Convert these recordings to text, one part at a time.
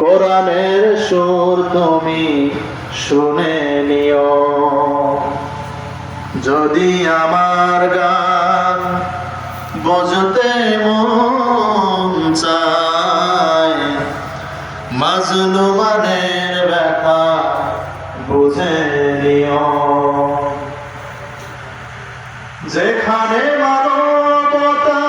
কোরআনের সুর তুমি শুনে নিও। যদি আমার গান বুঝতে মন চায়, মাজলুমানের ব্যথা বুঝে নিও। যেখানে মানবতা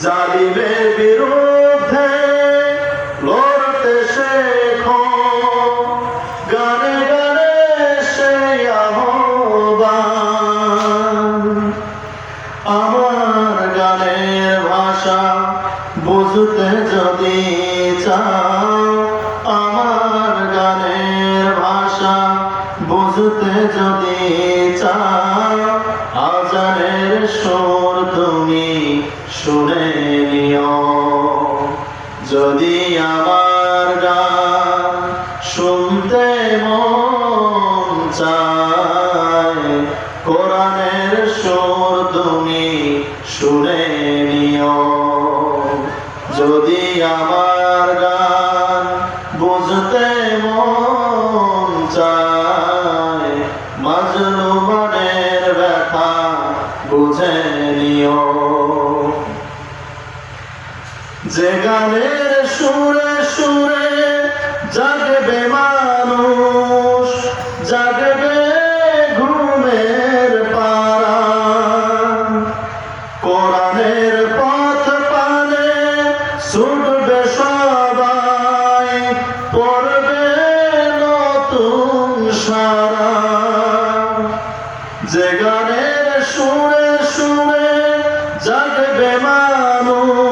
জালিমের বিরুদ্ধে লড়তে শেখো। গানে গানে সেই আমার গানের ভাষা বুঝতে যদি চাও, আমার গানের ভাষা বুঝতে যদি চাও, আজানের তুমি শুনে নিও। যদি আমার শুনতে মন চায়, কোরআনের সুর তুমি শুনে নিও। যদি আমার গান বুঝতে মন চায় মাজলুমানের ব্যথা বুঝে নিও। যে গানের সুরে সুরে জাগবে মানুষ, জাগবে ঘুমের পারা কোরআনের পথ পানে ছুটবে সবাই, পড়বে নতুন সারা। যে গানের সুরে সুরে জাগবে মানুষ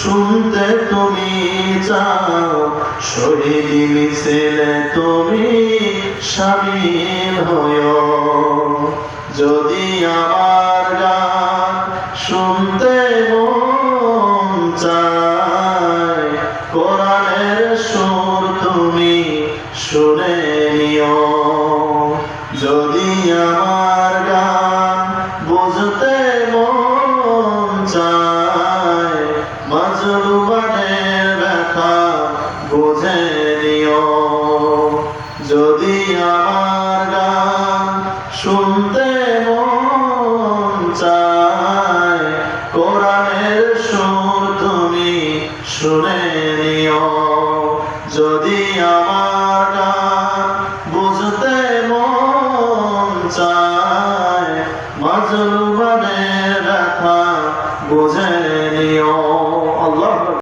শুনতে তুমি চাও, শহীদ মিছিলে তুমি সামিল হইও যদি আমার গান শুনতে মন চায়, কোরআনের সুর তুমি শুনে নিও। নিও যদি আমার গান শুনতে মন চায়, কোরআনের সুর তুমি শুনে নিও। যদি আমার গান বুঝতে মন চায়, মাজনু